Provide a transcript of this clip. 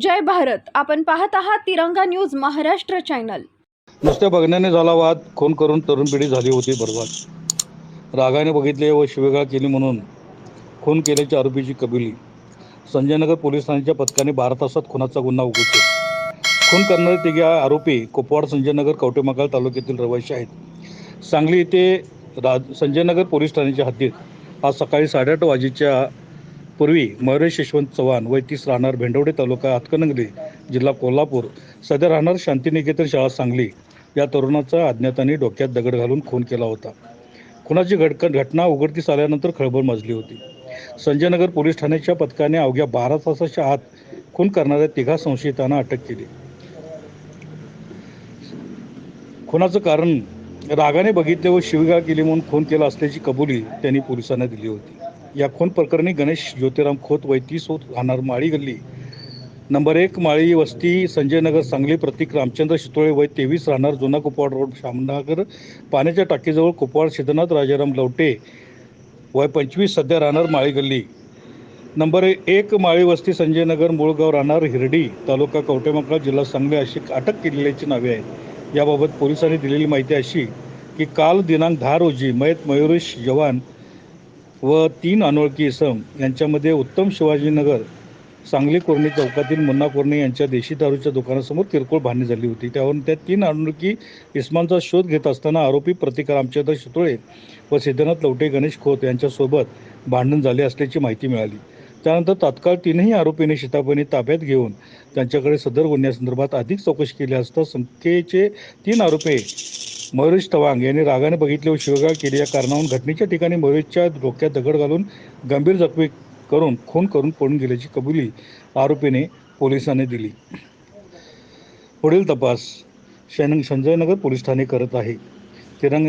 जय भारत. आपण पाहत आहात तिरंगा न्यूज महाराष्ट्र चॅनल. नुसत्या बघण्याने झाला वाद खून करून तरुण पिढी झाली होती बर्बाद. रागाने बघितले व शिवेगाळ केली म्हणून खून केल्याच्या आरोपीची कबिली. संजयनगर पोलीस ठाण्याच्या पथकाने बारा तासात खुनाचा गुन्हा उघडतो. खून करणारे तिघे आरोपी कोपवाड संजयनगर कवटेमकाळ तालुक्यातील रहिवासी आहेत. सांगली येथे राज संजयनगर पोलीस ठाण्याच्या हद्दीत आज सकाळी साडेआठ वाजेच्या पूर्वी मयुरेश यशवंत चव्हाण वय तीस राहणार भेंडवडे तालुका हातकणंगले जिल्हा कोल्हापूर सध्या राहणार शांतिनिकेतन शाळा सांगली. या तरुणाचा अज्ञाताने डोक्यात दगड घालून खून केला होता. खुनाची घटक घटना उघडकीस आल्यानंतर खळबळ माजली होती. संजयनगर पोलीस ठाण्याच्या पथकाने अवघ्या बारा तासाच्या आत खून करणाऱ्या तिघा संशयितांना अटक केली. खुनाचं कारण रागाने बघितले व शिवगाळ केली म्हणून खून केला असल्याची कबुली त्यांनी पोलिसांना दिली होती. या खून प्रकरणी गणेश ज्योतिराम खोत वैतीस होत राहणार माळी गल्ली. नंबर एक माळी वस्ती संजयनगर सांगली प्रतीक रामचंद्र शितोळे वय तेवीस राहणार जुना कुपवाड रोड शामनगर पाण्याच्या टाकीजवळ कुपवाड सिद्धनाथ राजाराम लवटे वय पंचवीस सध्या राहणार माळी गल्ली. नंबर एक माळी वस्ती संजयनगर मूळगाव राहणार हिरडी तालुका कवटेमंकाळ जिल्हा सांगली अशी अटक केलेल्याची नावे आहेत. याबाबत पोलिसांनी दिलेली माहिती अशी की काल दिनांक दहा रोजी मयत मयुरेश जवान व तीन अनोळखी इसम यांच्यामध्ये उत्तम शिवाजीनगर सांगली कोर्णी चौकातील मुन्ना कोरणे यांच्या देशी दारूच्या दुकानासमोर किरकोळ भांडणी झाली होती. त्यावरून त्या तीन अनोळखी इसमांचा शोध घेत असताना आरोपी प्रतिकार रामचंद्र शितोळे व सिद्धनाथ लवटे गणेश खोत यांच्यासोबत भांडण झाले असल्याची माहिती मिळाली. त्यानंतर तात्काळ तीनही आरोपींनी शितापणी ताब्यात घेऊन त्यांच्याकडे सदर गुन्ह्यासंदर्भात अधिक चौकशी केली असता संख्येचे तीन आरोपी मयुरेश तवांग यांनी रागाने बघितले व शिवगाळ केली. या कारणावरून घटनेच्या ठिकाणी मयुरेशच्या डोक्यात दगड घालून गंभीर जखमी करून खून करून पळून गेल्याची कबुली आरोपीने पोलिसांनी दिली. पुढील तपास शन संजयनगर पोलीस ठाणे करत आहे. तिरंग